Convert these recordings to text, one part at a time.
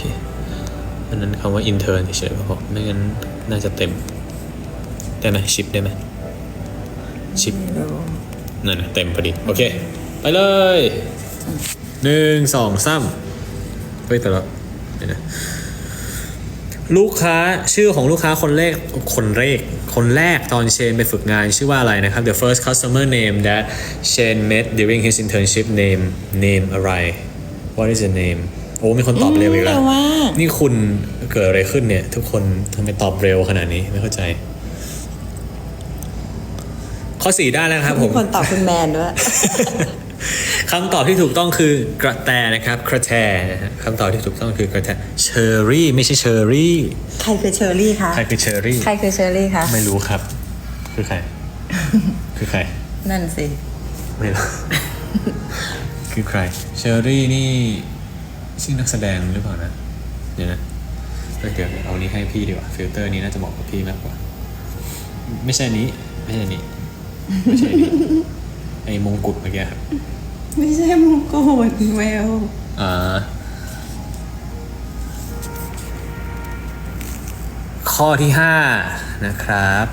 เคอันนั้นคำว่า intern เฉยๆพอไม่งั้นน่าจะเต็ม ได้ไหมชิปได้ไหมชิปนั่นนะเต็มพอดี โอเค ไปเลยหนึ่งสองสามเฮ้ยแต่ละนะลูกค้าชื่อของลูกค้าคนแรกคนแรกคนแรกตอนเชนไปฝึกงานชื่อว่าอะไรนะครับ the first customer name that Shane met during his internship name name อะไร what is the name โอ้มีคนตอบเร็วอีกแล้วเร็วมากนี่คุณเกิดอะไรขึ้นเนี่ย ทุกคนทำไมตอบเร็วขนาดนี้ไม่เข้าใจ ข้อสี่ได้แล้วนะครับผมีมคนตอบคุณแมนด้วยคำตอบที่ถูกต้องคือกระแตนะครับ กระแตนะฮะคำตอบที่ถูกต้องคือกระแตเชอร์รี่ไม่ใช่เชอร์รี่ ใครคือเชอรี่คะใครคือเชอร์รี่ใครคือเชอรี่คะไม่รู้ครับ คือใคร คือใคร นั่นสิ ไม่รู้ คือใคร เชอร์รี่นี่ ชื่อนักแสดงหรือเปล่านะ เดี๋ยวนะเอ้ยเดี๋ยวเอานี้ให้พี่ดีกว่าฟิลเตอร์นี้น่าจะเหมาะกับพี่มากกว่า ไม่ใช่อันนี้ ไม่ใช่อันนี้ไม่ใช่อันนี้ไอ้มงกุฎเมื่อกี้ครับไม่ใช่มงกุฎแววอ่าข้อที่ห้านะครับ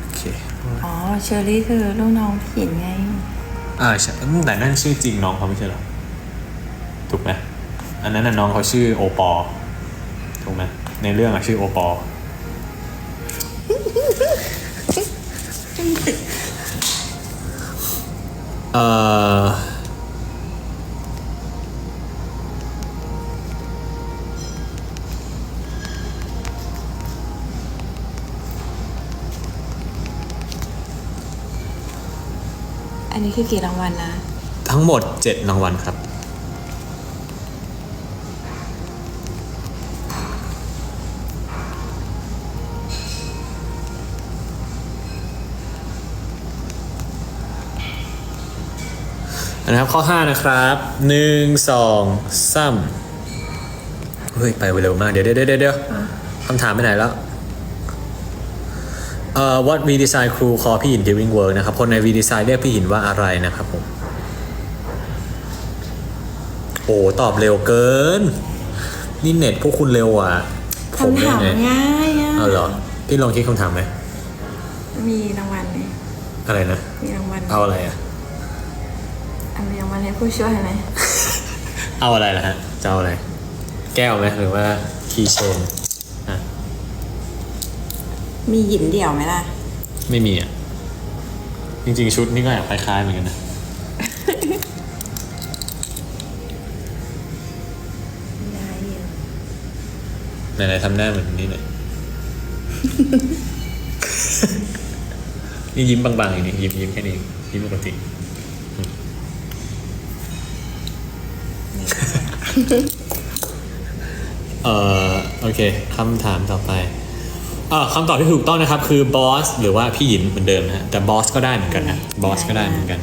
โอเคอ๋อเชอรี่คือลูกน้องผินไง อ่าใช่อืมแต่นั่นชื่อจริงน้องเขาไม่ใช่เหรอ ถูกไหมอันนั้นน่ะน้องเขาชื่อโอปอถูกไหมในเรื่องอะชื่อโอปอเอ่ออันนี้คือกี่รางวัลนะ ทั้งหมดเจ็ดรางวัลครับ นะครับข้อ 5 นะครับหนึ่งสองสามเฮ้ย ไปเร็วมากเดี๋ยวเดี๋ยวเดี๋ยวเดี๋ยวคำถามไปไหนแล้วเอ่อ what we design crew call พี่หิน during work นะครับ คนใน we design เรียกพี่หินว่าอะไรนะครับผม โอ้ ตอบเร็วเกิน นี่เน็ตพวกคุณเร็วอะ ผมคำได้ถามไงง่ายอะเอาเหรอ พี่ลองคิดคำถามไหม มีรางวัลไหมอะไรนะ มีรางวัล เอาอะไรอะ เอามีรางวัลให้ผู้ช่วยไหม เอาอะไรล่ะฮะจะเอาอะไร แก้วไหมหรือว่าคีย์เชนอะมีหยินเดี่ยวไหมล่ะ ไม่มีอะ จริงๆ ชุดนี่ก็แอบคล้ายๆเหมือนกันนะ ได้อยู่ไหนๆทำหน้าเหมือนนี้หน่อย นี่ยิ้มบางๆอย่างนี้ยิ้มยิ้มแค่นี้ ยิ้มปกติอืม เอ่อโอเคคำถามต่อไปเอ่อคำตอบที่ถูกต้องนะครับคือบอสหรือว่าพี่หยินเหมือนเดิมนะฮะแต่บอสก็ได้เหมือนกันนะบอสก็ได้เหมือนกัน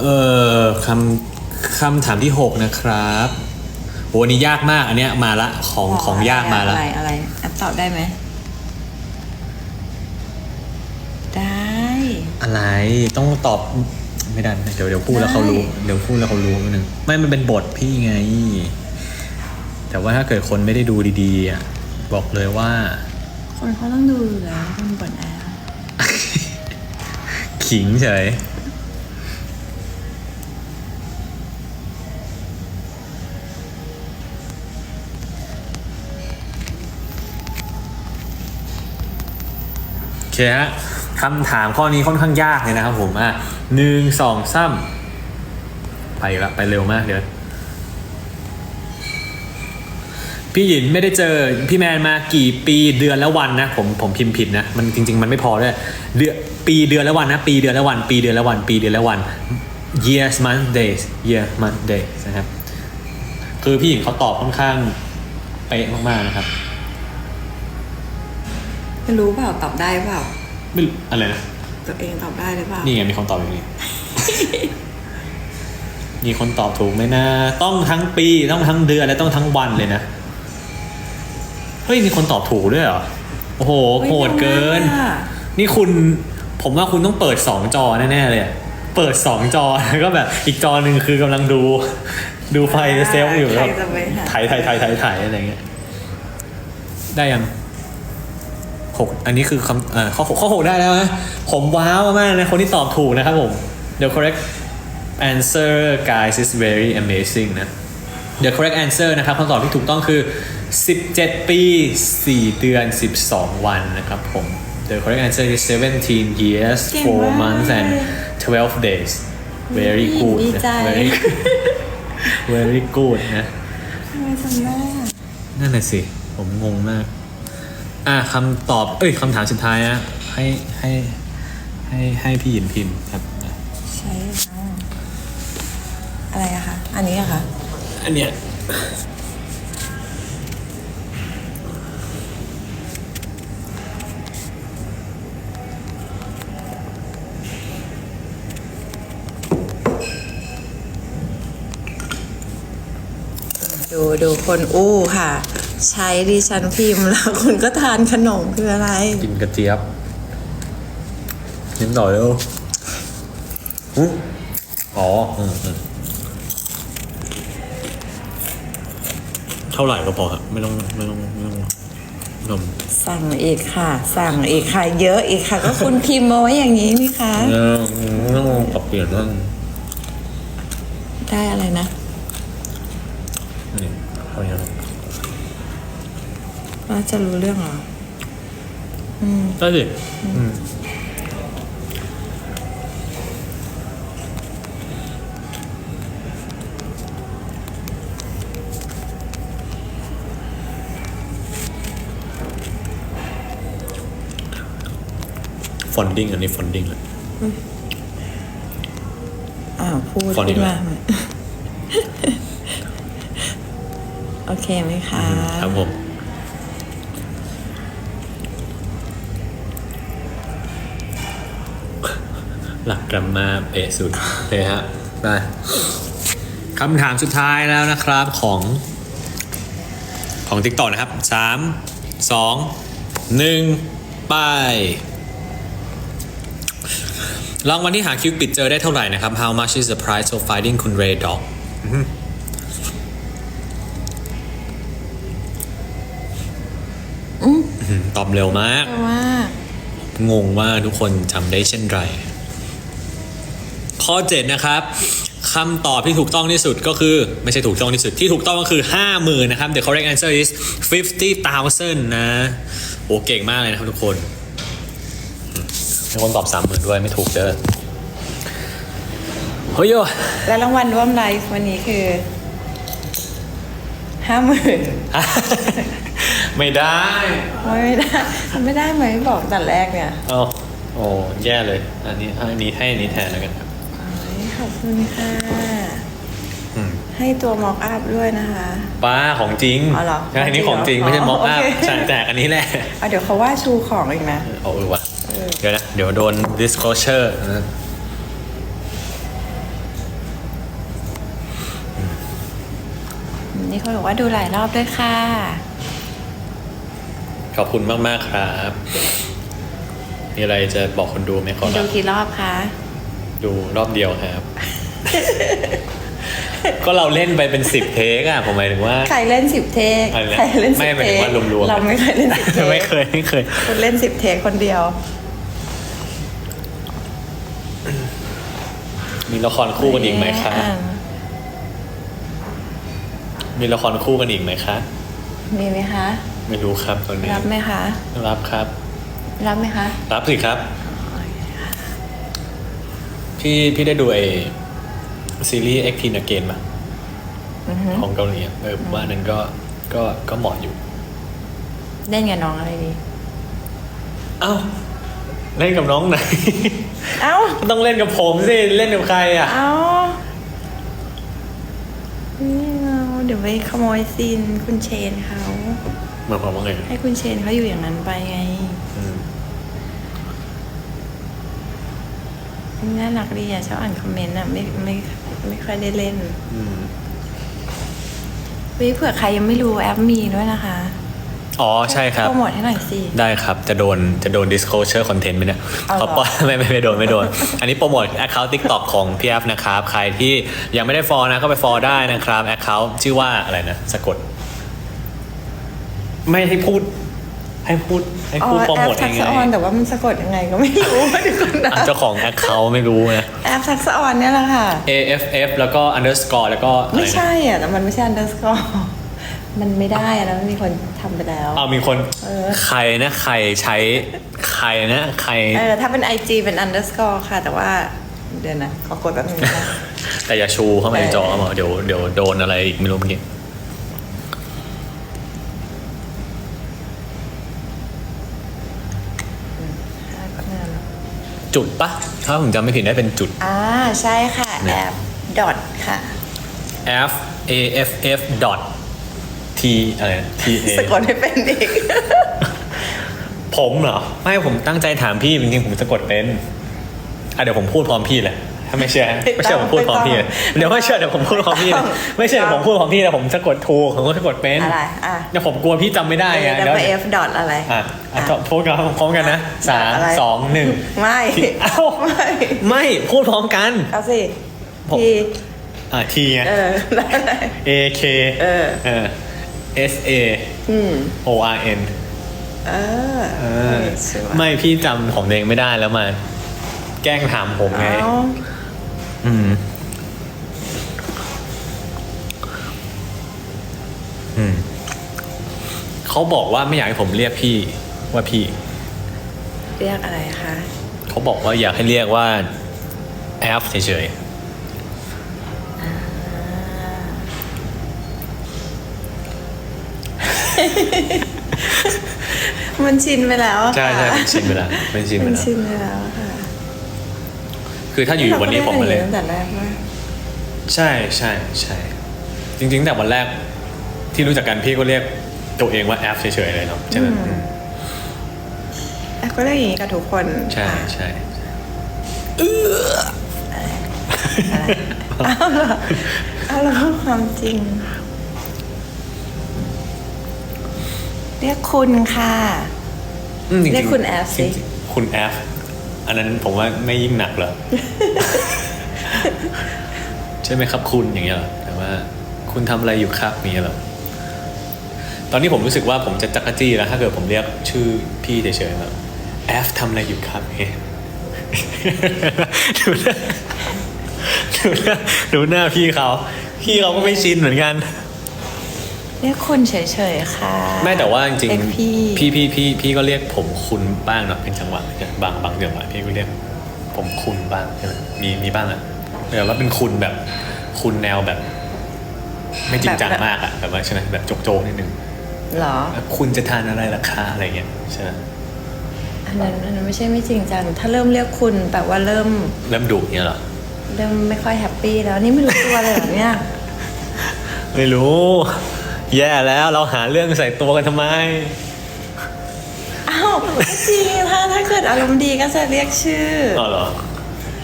เอ่อคำคำถามที่หกนะครับโหอันนี้ยากมากอันเนี้ยมาละของของยากมาละอะไรอะไรแอปตอบได้ไหมได้ อะไรต้องตอบ ไม่ได้ไม่ได้เดี๋ยวเดี๋ยวพูดแล้วเขารู้เดี๋ยวพูดแล้วเขารู้นิดนึงไม่มันเป็นบทพี่ไง แต่ว่าถ้าเกิดคนไม่ได้ดูดีๆอะบอกเลยว่า คนเขาต้องดูอยู่แล้วคนบนแอร์ขิงเฉยโอเคฮะคำถามข้อนี้ค่อนข้างยากเลยนะครับผมอะ หนึ่งสองสามไปอีกละไปเร็วมากเดี๋ยวพี่หยินไม่ได้เจอพี่แมนมากี่ปีเดือนและวันนะผมผมพิมพ์ผิดนะมันจริง ๆ มันไม่พอด้วยเดือนปีเดือนและวันนะปีเดือนและวัน ปีเดือนและวัน ปีเดือนและวัน years month days year month days นะครับ คือพี่หญิงเขาตอบค่อนข้างเป๊ะมากๆนะครับ ไม่รู้เปล่าตอบได้เปล่าไม่รู้อะไรนะ ตัวเองตอบได้หรือเปล่านี่ไงมีคนตอบอย่างนี้ มีคนตอบถูกไหมนะ ต้องทั้งปีต้องทั้งเดือนและต้องทั้งวันเลยนะเฮ้ยมีคนตอบถูกด้วยเหรอโอ้โหฮ้ยโหดเกินร็วมากอะนี่คุณผมว่าคุณต้องเปิดสองจอแน่ๆเลยอะเปิดสองจอแล้วก็แบบอีกจอหนึ่งคือกำลังดู ดูไฟเซลล์อยู่ใคแบรบจะไปหาถ่ายถ่ายถ่ายถ่ายถ่ายอะไรเงี้ยได้ยัง หกอันนี้คือคำอ่าข้อหกข้อหกได้แล้วนะผมว้าวมากๆนะคนที่ตอบถูกนะครับผม the correct answer guys is very amazing นะ the correct answer นะครับคำตอบที่ถูกต้องคือ 17 ปี 4 เดือน 12 วันนะครับผม the correct answer is 17 years เก่งมาก4 months and 12 days very good ดีนะใจ very very good นะทำไมจำได้อะนั่นแหละสิ ผมงงมาก อะคำตอบ เอ้ยคำถามสุดท้ายนะ ให้ให้ให้ให้พี่หยินพิมพ์ครับอะใช่ค่ะอะไรอะคะอันนี้อะคะอันเนี้ยดูดูคนอู้ค่ะ ใช้ดิฉันพิมพ์แล้วคุณก็ทานขนมคืออะไร กินกระเจี๊ยบนิดหน่อยเร็วอุ๊ยอ๋ออืมอืมเท่าไหร่ก็พอครับไม่ต้องไม่ต้องไม่ต้องนมสั่งอีกค่ะ สั่งอีกค่ะ เยอะอีกค่ะ ก็คุณพิมพ์มาไว้อย่างนี้นี่คะเออไม่ต้องปรับเปลี่ยนบ้างได้อะไรนะ นี่เท่านี้ครับ ว่าจะรู้เรื่องเหรอได้สิอืมฟอนดิ้งอันนี้ฟอนดิ้งเลย อ้าวพูดขอดีขึ้นไหมมาโอเคไหมคะ ครับผม หลักกรัมมาเป๊ะสุดเลยฮะได้คำถามสุดท้ายแล้วนะครับของของ t ิ k t o k นะครับสามสองหนึ่งไปรางวัลที่หาคิวปิดเจอได้เท่าไหร่นะครับ How much is the price of finding คุณ Ray Dog อื้อหือตอบเร็วมากแต่ว่างงว่าทุกคนจำได้เช่นไร ข้อ 7 นะครับคำตอบที่ถูกต้องที่สุดก็คือ ไม่ใช่ถูกต้องที่สุดที่ถูกต้องก็คือ 50,000นะครับ the correct answer is 50,000 นะ โอ้เก่งมากเลยนะครับทุกคนมีคนตอบ 30,000 ด้วยไม่ถูกเด้อเฮ้ยโยและรางวัลร่วมไลฟ์วันนี้คือห้าหมื่นไม่ได้ ไม่ได้ไม่ได้ไหมบอกแต่แรกเนี่ยเอาโอ้แย่เลย อันนี้ให้อันนี้ให้อันนี้แทนแล้วกันครับโอ้ย ขอบคุณค่ะอืมให้ตัวม็อกอัพด้วยนะคะ ป้าของจริงอ๋อเหรอใช่อันนี้ของจริงอ๋อไม่ใช่ม็อกอัพโอเค ใช่แต่อันนี้แหละเอาเดี๋ยวเขาว่าชูของอีกนะ เอาเออว่ะเดี๋ยวนะ เดี๋ยวโดน disclosure นะนี่เขาบอกว่าดูหลายรอบด้วยค่ะ ขอบคุณมาก ๆ ครับ มีอะไรจะบอกคนดูไหมขอดูรับกี่รอบคะ ดูรอบเดียวครับ ก็เราเล่นไปเป็นสิบเทคอะผมหมายถึงว่า ใครเล่นสิบเทคอะไรนะใครเล่นไม่สิบหมายเทถึคงว่ารวมๆ เราไม่เคยเล่นสิบเทคไม่เคยไม่เคย คุณเล่นสิบเทคคนเดียว มีละครคู่กันอีกไหมคะอ่ามีละครคู่กันอีกไหมคะ มีไหมคะ ไม่รู้ครับตอนนี้ รับไหมคะ รับครับ รับไหมคะ รับสิครับ พี่พี่ได้ดูไอซีรีส์เอ็กทีนเกนมาอือฮึของเกาหลีอะเออผมว่าอันนั้นก็ก็ก็เหมาะอยู่ เล่นกับน้องอะไรดี เอ้า เล่นกับน้องไหน เอ้า ต้องเล่นกับผมสิ เล่นกับใครอะ เอ้านี่เราเดี๋ยวไปขโมยซีนคุณเชนเขาหมายความว่าไงให้คุณเชนเขาอยู่อย่างนั้นไปไง อืม น่ารักดีอะชอบอ่านคอมเมนต์อะไม่ไม่ไม่ค่อยได้เล่นอืมวิเผื่อใครยังไม่รู้แอปมีด้วยนะคะอ๋อใช่ครับ โปรโมทให้หน่อยสิ ได้ครับ จะโดนจะโดน disclosure content ไหมเนี่ยเอาเหรอเขาปล่อยไม่ไม่ไม่โดนไม่โดน อันนี้โปรโมท account TikTok ของพี่แอฟนะครับ ใครที่ยังไม่ได้ follow นะก็ไป follow ได้นะครับ account ชื่อว่าอะไรนะ สะกด ไม่ให้พูด ให้พูดให้อ๋อพูดโปรแอโมปททัยักงษะออนไงแต่ว่ามันสะกดยังไงก็ไม่รู้ เดี๋ยวก่อนนะอะเจ้าของ account ไม่รู้นะ แอปทักษะออนเนี่ยแหละค่ะ AFF แล้วก็ underscore แล้วก็อะไรไม่นะใช่อะแต่มันไม่ใช่ underscore มันไม่ได้อะนะมันมีคนทำไปแล้ว เอามีคนเออ ใครนะใครใช้ใครนะใคร เออถ้าเป็น IG เป็น underscore ค่ะ แต่ว่าเดี๋ยวนะขอกดแป๊บนึงนะ แต่อย่าชูเข้ามาในจอมาเดี๋ยวเดี๋ยวโดนอะไรอีกไม่รู้เมื่อกี้ จุดปะถ้าผมจำไม่ผิดได้เป็นจุด อ่าใช่ค่ะ แอป dot ค่ะ f a f f dot t อะไรนะ t a สะกดให้เป็นอีก ผมเหรอ ไม่ผมตั้งใจถามพี่จริงๆผมสะกดเป็น อะเดี๋ยวผมพูดพร้อมพี่เลย ถ้าไม่เชื่อไม่ต้องไม่เชื่อผมพูดพร้อมพี่เลยไม่ต้องเดี๋ยวไม่เชื่อเดี๋ยวผมพูดพร้อมพี่เลยไม่เชื่อเดี๋ยวผมพูดพร้อมพี่แต่ผมสะกดถูกผมก็สะกดเป็นอะไรอะเดี๋ยวผมกลัวพี่จำไม่ได้ไงแล้วเดี๋ยวไป F dot อะไรอะอะพูดกันพร้อมกันนะสามอะไรสองหนึ่งไม่เอ้าไม่ไม่พูดพร้อมกันเอาสิผมทีอะทีไงเออได้ A K เออเออ S A อืม O R N เออเออสวยไม่พี่จำของตัวเองไม่ได้แล้วมาแกล้งถามผมไงเอ้าอืม อืม เขาบอกว่าไม่อยากให้ผมเรียกพี่ว่าพี่ เรียกอะไรคะ เขาบอกว่าอยากให้เรียกว่าแอฟเฉยมันชินไปแล้วๆใช่ใช่ค่ะเป็นชินไปแล้วเป็นชินไปมันแล้ว ชินไปแล้วค่ะ คือถ้าอยู่ๆวันนี้ผมมาเลยรก็ได้ตั้งแต่แรกว่าใช่ใช่ใช่จริงๆแต่วันแรกที่รู้จักกันพี่ก็เรียกตัวเองว่าแอฟเฉยๆเลยเนาะใช่ไหมอืมแอปก็เรียกอย่างนี้กับทุกคน ใช่ค่ะใช่เอาแล้วความจริง เรียกคุณค่ะอืมจงๆเรียกคุณแอฟสิจริงๆคุณแอฟ อันนั้นผมว่าไม่ยิ่งหนักเหรอ ใช่ไหมครับคุณอย่างเงี้ยเหรอแต่ว่า คุณทำอะไรอยู่ครับอย่างเงี้ยเหรอตอนนี้ผมรู้สึกว่าผมจะจักรจี้แล้วถ้าเกิดผมเรียกชื่อพี่เฉยๆแบบแอฟทำอะไรอยู่ครับเงี้ยดูหน้าดูหน้าดูหน้าพี่เขา พี่เขาก็ไม่ชินเหมือนกัน เรียกคุณเฉยๆค่ะ ไม่แต่ว่าจริงเรียกพี่พี่พี่พี่พี่ก็เรียกผมคุณบ้างเนาะเป็นจังหวะบางบางจังหวะพี่ก็เรียกผมคุณบ้างใช่ไหมมีมีบ้างอะแต่ว่าเป็นคุณแบบคุณแนวแบบ ไม่จริงจังมากอะแบบว่าใช่ไหมแบบโจกๆนิดนึงเหรอแล้วคุณจะทานอะไรล่ะคะอะไรเงี้ยใช่ไหมอันนั้นอันนั้นไม่ใช่ไม่จริงจัง ถ้าเริ่มเรียกคุณแปลว่าเริ่ม เริ่มดุเงี้ยเหรอ เริ่มไม่ค่อยแฮปปี้แล้วนี่ไม่รู้ตัวเลยเหรอเนี่ย ไม่รู้ แย่แล้วเราหาเรื่องใส่ตัวกันทำไม อ้าวจริงถ้าถ้าเกิดอารมณ์ดีก็จะเรียกชื่อ อ๋อเหรอ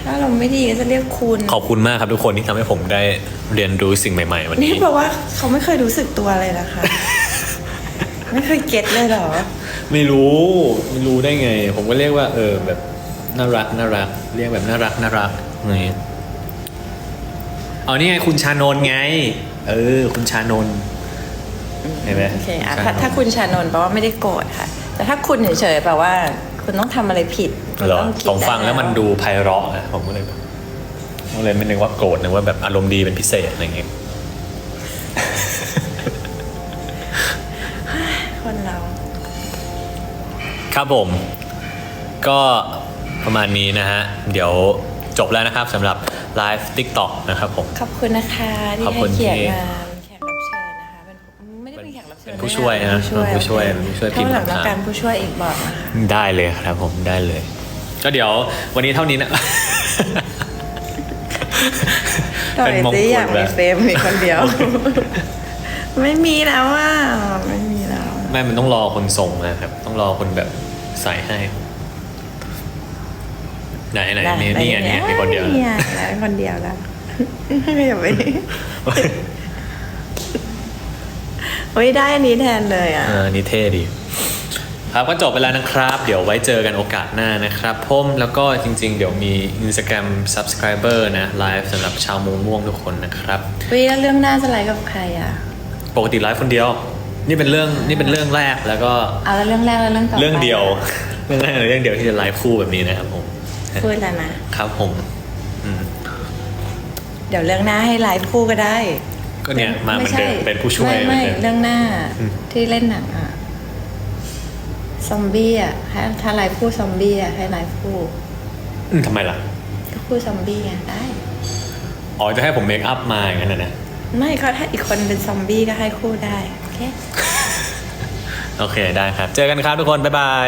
ถ้าอารมณ์ไม่ดีก็จะเรียกคุณ ขอบคุณมากครับทุกคนที่ทำให้ผมได้เรียนรู้สิ่งใหม่ ๆ วันนี่นี้ แปลว่าเขาไม่เคยรู้สึกตัวเลยนะคะ ไม่เคยเก็ตเลยเหรอ ไม่รู้ไม่รู้ได้ไง ผมก็เรียกว่า เออแบบน่ารักน่ารัก เรียกแบบน่ารักน่ารักไงเอานี่ไงคุณชานนท์ไง เออ คุณชานนท์ เห็นไหม โอเคอะชนถ้านท์ถ้าคุณชานนท์แปลว่าไม่ได้โกรธค่ะ แต่ถ้าคุณเฉยๆแปลว่า คุณต้องทำอะไรผิดคุณเหรอต้องคิดผมฟังแล้วมันดูไพเราะอะผมก็เลยแบบก็เลยไม่นึกว่าโกรธนึกว่าแบบอารมณ์ดีเป็นพิเศษอะไรอย่างเงี้ยคนเรา ครับผม ก็ประมาณนี้นะฮะ เดี๋ยวจบแล้วนะครับสำหรับไลฟ์ TikTok นะครับผม ขอบคุณนะคะที่ขอบคุให้ณเกียรติที่ มา ผู้ช่วยนะเป็นผู้ช่วยเป็นผู้ช่วยเป็นผู้ช่วยพิมพ์ถ้าหลังคำถามต้องการผู้ช่วยอีกบอกนะคะได้เลยครับผมได้เลย ก็เดี๋ยววันนี้เท่านี้นะต่อยเป็นมงสิกุอยาฎกแบมีบเฟรมมีคนเดียว ไม่มีแล้วอะไม่มีแล้วไม่มันต้องรอคนส่งนะครับ ต้องรอคนแบบใส่ให้ ไหนไหนนี่นี่ไงนี่ไงมีคนเดียวนี่ไงแล้วคนเดียวแล้วอย่าไปโเฮ้ยได้อันนี้แทนเลยอะ เออนี่เท่ดี ครับก็จบไปแล้วนะครับ เดี๋ยวไว้เจอกันโอกาสหน้านะครับผมแล้วก็จริง ๆ เดี๋ยวมี Instagram Subscriber นะไลฟ์สำหรับชาวมูม่วงทุกคนนะครับ เฮ้ยแล้วเรื่องหน้าจะไลฟ์กับใครอะ ปกติไลฟ์คนเดียว นี่เป็นเรื่องนี่เป็นเรื่องแรกแล้วก็เอาแล้วเรื่องแรกแล้วเรื่องต่อไปเรื่องเดียวเรื่องแรกและเรื่องเดียวที่จะไลฟ์คู่แบบนี้นะครับผมพูดแล้วนะ ครับผมอืม เดี๋ยวเรื่องหน้าให้ไลฟ์คู่ก็ได้ ก็เนี่ยมาเหมือนเดิมไใช่เป็นผู้ช่วยไม่ไม่เหมือนเดิมเรื่องหน้าอืมที่เล่นหนังอะซอมบี้อะให้ถ้าไลฟ์คู่ซอมบี้อะให้ไลฟ์คู่อืมทำไมล่ะ ก็คู่ซอมบี้ไงได้อ๋อจะให้ผมเมคอัพมาอย่างนั้นนะนะไม่ก็ถ้าอีกคนเป็นซอมบี้ก็ให้คู่ได้ โอเค โอเค ได้ครับ เจอกันครับทุกคน บ๊ายบาย